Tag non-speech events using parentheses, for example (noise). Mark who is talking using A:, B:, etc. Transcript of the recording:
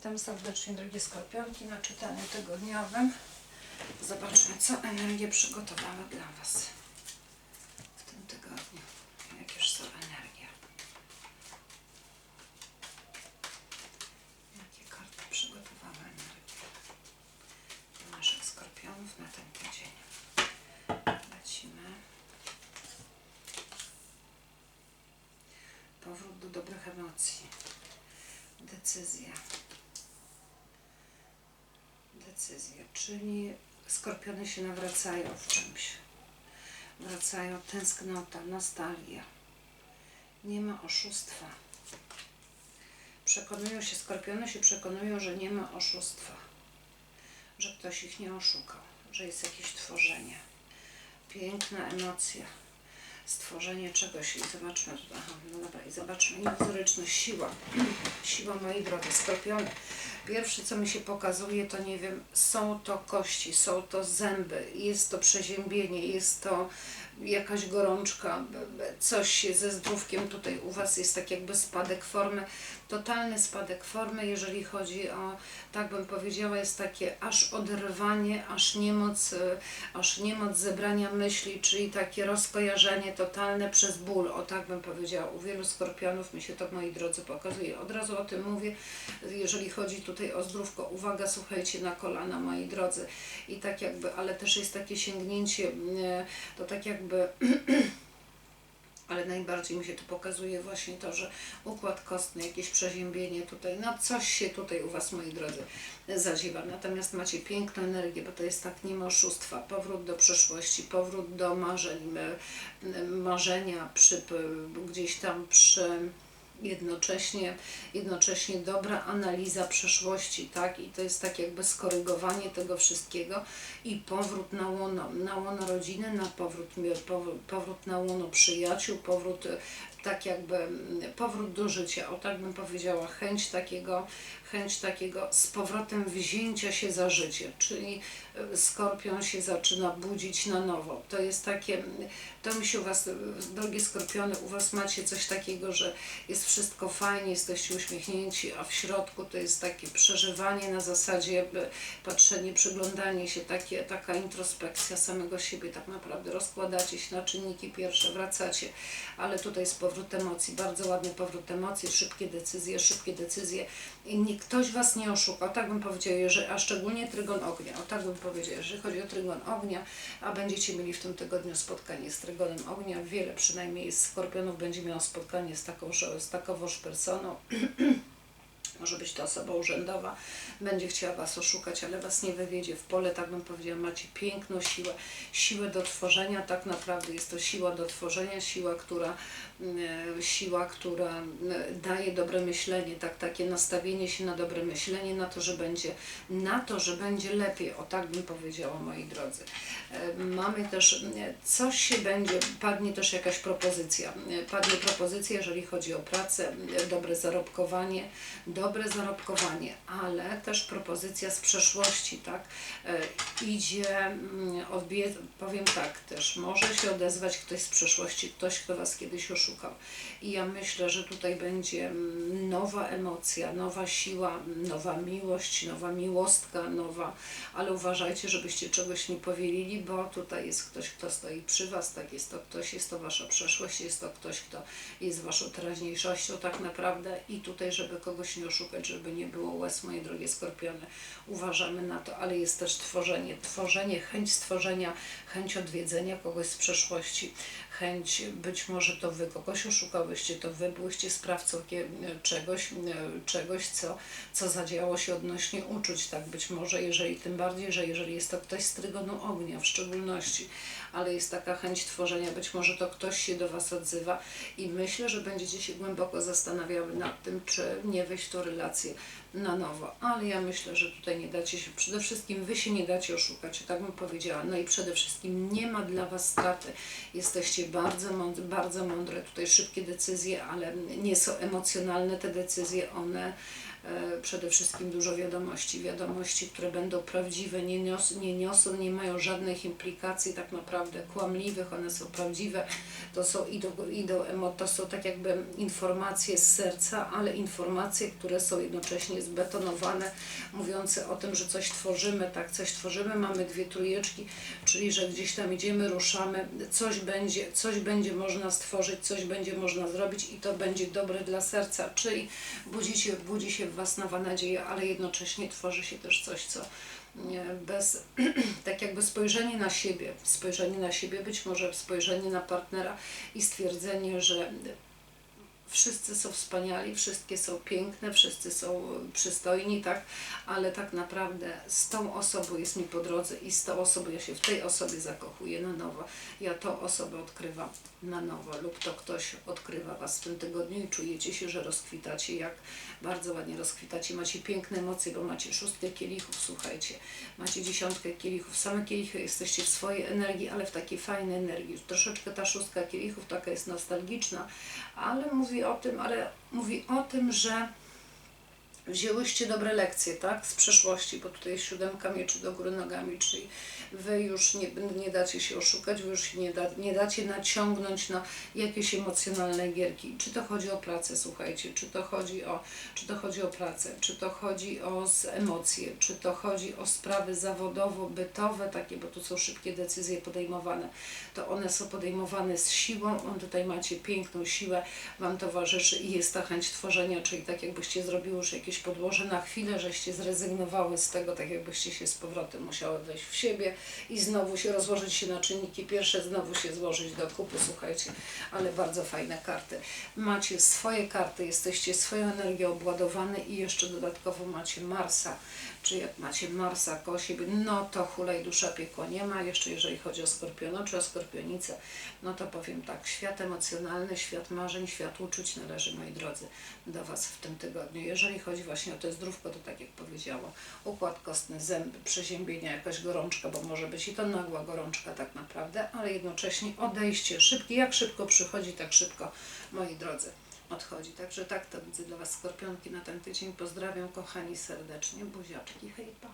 A: Witam serdecznie drogie skorpionki na czytaniu tygodniowym. Zobaczmy co energie przygotowały dla Was w tym tygodniu. Jakież są energie. Jakie karty przygotowały energie dla naszych skorpionów na ten tydzień. Lecimy. Powrót do dobrych emocji. Decyzja. Decyzja, czyli skorpiony się nawracają w czymś. Wracają tęsknota, nostalgia. Nie ma oszustwa. Przekonują się, skorpiony się przekonują, że nie ma oszustwa. Że ktoś ich nie oszukał, że jest jakieś tworzenie. Piękna emocja stworzenie czegoś i zobaczmy, aha, no dobra, i zobaczmy, iluzoryczność, siła, (clears throat) siła mojej drodzy, skorpiony. Pierwsze, co mi się pokazuje, to nie wiem, są to kości, są to zęby, jest to przeziębienie, jest to jakaś gorączka, coś ze zdrówkiem tutaj u Was jest tak jakby spadek formy, totalny spadek formy, jeżeli chodzi o, tak bym powiedziała, jest takie aż oderwanie, aż niemoc, y, aż niemoc zebrania myśli, czyli takie rozkojarzenie totalne przez ból, o tak bym powiedziała. U wielu skorpionów mi się to, moi drodzy, pokazuje. Od razu o tym mówię, jeżeli chodzi tutaj o zdrówko. Uwaga, słuchajcie, na kolana, moi drodzy. I tak jakby, ale też jest takie sięgnięcie, y, to tak jakby (clears throat) ale najbardziej mi się tu pokazuje właśnie to, że układ kostny, jakieś przeziębienie tutaj, no coś się tutaj u Was, moi drodzy, zadziewa. Natomiast macie piękną energię, bo to jest tak ma oszustwa, powrót do przeszłości, powrót do marzeń, marzenia przy, gdzieś tam przy jednocześnie, jednocześnie dobra analiza przeszłości, tak? I to jest tak jakby skorygowanie tego wszystkiego i powrót na łono, na łono rodziny, na powrót, powrót, na łono przyjaciół, powrót tak jakby mm, powrót do życia, o tak bym powiedziała, chęć takiego, chęć takiego z powrotem wzięcia się za życie, czyli e, skorpion się zaczyna budzić na nowo. To jest takie, mm, to mi się u Was, drogie skorpiony, u Was macie coś takiego, że jest wszystko fajnie, jesteście uśmiechnięci, a w środku to jest takie przeżywanie na zasadzie e, patrzenie, przyglądanie się, takie, taka introspekcja samego siebie, tak naprawdę rozkładacie się na czynniki pierwsze, wracacie, ale tutaj jest powrót emocji, bardzo ładny powrót emocji, szybkie decyzje, szybkie decyzje. I ktoś Was nie oszuka, tak bym powiedziała, że, a szczególnie trygon ognia, o tak bym powiedziała, jeżeli chodzi o trygon ognia, a będziecie mieli w tym tygodniu spotkanie z trygonem ognia, wiele przynajmniej skorpionów będzie miało spotkanie z taką, z takowoż personą, (clears throat) może być to osoba urzędowa, będzie chciała Was oszukać, ale Was nie wywiedzie w pole, tak bym powiedziała, macie piękną siłę, siłę do tworzenia, tak naprawdę jest to siła do tworzenia, siła, która, mm, siła, która mm, daje dobre myślenie, tak, takie nastawienie się na dobre myślenie, na to, że będzie, na to, że będzie lepiej, o tak bym powiedziała, moi drodzy. E, Mamy też, mm, coś się będzie, padnie też jakaś propozycja, E, padnie propozycja, jeżeli chodzi o pracę, dobre zarobkowanie, dobre zarobkowanie, ale też propozycja z przeszłości, tak? E, Idzie, mm, powiem tak też, może się odezwać ktoś z przeszłości, ktoś, kto Was kiedyś oszukał. I ja myślę, że tutaj będzie mm, nowa emocja, nowa siła, nowa miłość, nowa miłostka, nowa, ale uważajcie, żebyście czegoś nie powielili, bo tutaj jest ktoś, kto stoi przy Was, tak jest to ktoś, jest to Wasza przeszłość, jest to ktoś, kto jest Waszą teraźniejszością tak naprawdę i tutaj, żeby kogoś nie oszukać, żeby nie było łez, moje drogie skorpiony, uważamy na to, ale jest też tworzenie, tworzenie, chęć stworzenia, chęć odwiedzenia kogoś z przeszłości, chęć, być może to Wy kogoś oszukałyście, to Wy byłyście sprawcą czegoś, e, czegoś co, co zadziało się odnośnie uczuć, tak być może, jeżeli tym bardziej, że jeżeli jest to ktoś z trygonu ognia w szczególności, ale jest taka chęć tworzenia, być może to ktoś się do Was odzywa i myślę, że będziecie się głęboko zastanawiały nad tym, czy nie wejść w tą relację na nowo, ale ja myślę, że tutaj nie dacie się, przede wszystkim Wy się nie dacie oszukać, tak bym powiedziała, no i przede wszystkim nie ma dla Was straty, jesteście bardzo mądre, bardzo mądre, tutaj szybkie decyzje, ale nie są emocjonalne te decyzje, one przede wszystkim dużo wiadomości, wiadomości, które będą prawdziwe, nie, nios, nie niosą, nie mają żadnych implikacji. Tak naprawdę kłamliwych, one są prawdziwe, to są idą, idą to są tak jakby informacje z serca, ale informacje, które są jednocześnie zbetonowane, mówiące o tym, że coś tworzymy, tak, coś tworzymy, mamy dwie trójeczki, czyli że gdzieś tam idziemy, ruszamy, coś będzie, coś będzie można stworzyć, coś będzie można zrobić i to będzie dobre dla serca, czyli budzi się, budzi się w Was nowa nadzieja, ale jednocześnie tworzy się też coś, co nie, bez, (clears throat) tak jakby spojrzenie na siebie, spojrzenie na siebie, być może spojrzenie na partnera i stwierdzenie, że wszyscy są wspaniali, wszystkie są piękne, wszyscy są przystojni, tak, ale tak naprawdę z tą osobą jest mi po drodze i z tą osobą ja się w tej osobie zakochuję na nowo. Ja tą osobę odkrywam na nowo lub to ktoś odkrywa Was w tym tygodniu i czujecie się, że rozkwitacie, jak bardzo ładnie rozkwitacie, macie piękne emocje, bo macie szóstkę kielichów, słuchajcie, macie dziesiątkę kielichów, same kielichy, jesteście w swojej energii, ale w takiej fajnej energii. Troszeczkę ta szóstka kielichów taka jest nostalgiczna, ale mówi o tym, ale mówi o tym, że wzięłyście dobre lekcje, tak, z przeszłości, bo tutaj jest siódemka mieczy do góry nogami, czyli wy już nie, nie dacie się oszukać, wy już nie, da, nie dacie naciągnąć na jakieś emocjonalne gierki. Czy to chodzi o pracę, słuchajcie, czy to chodzi o, czy to chodzi o pracę, czy to chodzi o emocje, czy to chodzi o sprawy zawodowo-bytowe, takie, bo tu są szybkie decyzje podejmowane, to one są podejmowane z siłą, on tutaj macie piękną siłę, Wam towarzyszy i jest ta chęć tworzenia, czyli tak jakbyście zrobiły już jakieś podłoże na chwilę, żeście zrezygnowały z tego, tak jakbyście się z powrotem musiały wejść w siebie i znowu się rozłożyć się na czynniki pierwsze, znowu się złożyć do kupy, słuchajcie, ale bardzo fajne karty. Macie swoje karty, jesteście swoją energią obładowane i jeszcze dodatkowo macie Marsa, czy jak macie Marsa koło siebie, no to hulaj dusza piekła nie ma, jeszcze jeżeli chodzi o Skorpiona czy o Skorpionicę, no to powiem tak, świat emocjonalny, świat marzeń, świat uczuć należy, moi drodzy, do Was w tym tygodniu. Jeżeli chodzi właśnie o to zdrówko, to tak jak powiedziałam, układ kostny, zęby, przeziębienia, jakaś gorączka, bo może być i to nagła gorączka tak naprawdę, ale jednocześnie odejście szybkie, jak szybko przychodzi, tak szybko, moi drodzy, odchodzi. Także tak to widzę dla Was, skorpionki, na ten tydzień. Pozdrawiam, kochani, serdecznie. Buziaczki, hejpa.